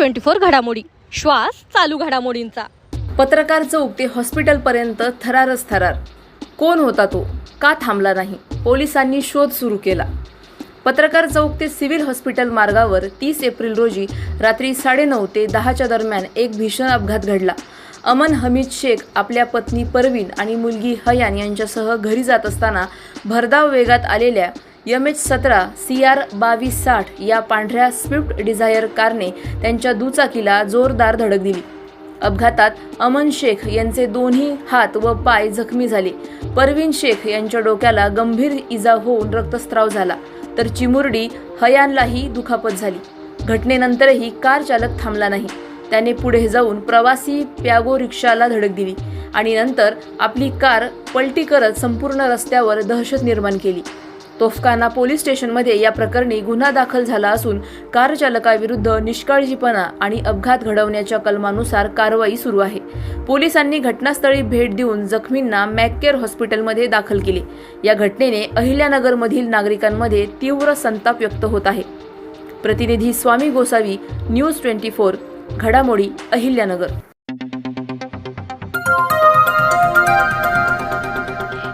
Twenty four घडामोडी. श्वास चालू घडामोडींचा. पत्रकार चौक ते हॉस्पिटलपर्यंत थरारच थरार. कोण होता तो? का थांबला नाही? पोलिसांनी शोध सुरू केला. पत्रकार चौक ते सिव्हिल हॉस्पिटल मार्गावर तीस एप्रिल रोजी रात्री साडेनऊ ते दहाच्या दरम्यान एक भीषण अपघात घडला. अमन हमीद शेख आपल्या पत्नी परवीन आणि मुलगी हयान यांच्यासह घरी जात असताना भरधाव वेगात आलेल्या यम एच सतरा सी आर बावीस साठ या पांढऱ्या स्विफ्ट डिझायर कारने त्यांच्या दुचाकीला जोरदार धडक दिली. अपघातात अमन शेख यांचे दोन्ही हात व पाय जखमी झाले. परवीन शेख यांच्या डोक्याला गंभीर इजा होऊन रक्तस्राव झाला तर चिमुरडी हयानलाही दुखापत झाली. घटनेनंतरही कार चालक थांबला नाही. त्याने पुढे जाऊन प्रवासी प्यागो रिक्षाला धडक दिली आणि नंतर आपली कार पलटी करत संपूर्ण रस्त्यावर दहशत निर्माण केली. तोफखाना पोलीस स्टेशनमध्ये या प्रकरणी गुन्हा दाखल झाला असून कार चालकाविरुद्ध निष्काळजीपणा आणि अपघात घडवण्याच्या कलमानुसार कारवाई सुरू आहे. पोलिसांनी घटनास्थळी भेट देऊन जखमींना मॅककेअर हॉस्पिटलमध्ये दाखल केले. या घटनेने अहिल्यानगरमधील नागरिकांमध्ये तीव्र संताप व्यक्त होत आहे. प्रतिनिधी Swami Gosavi news twenty four घडामोडी अहिल्यानगर.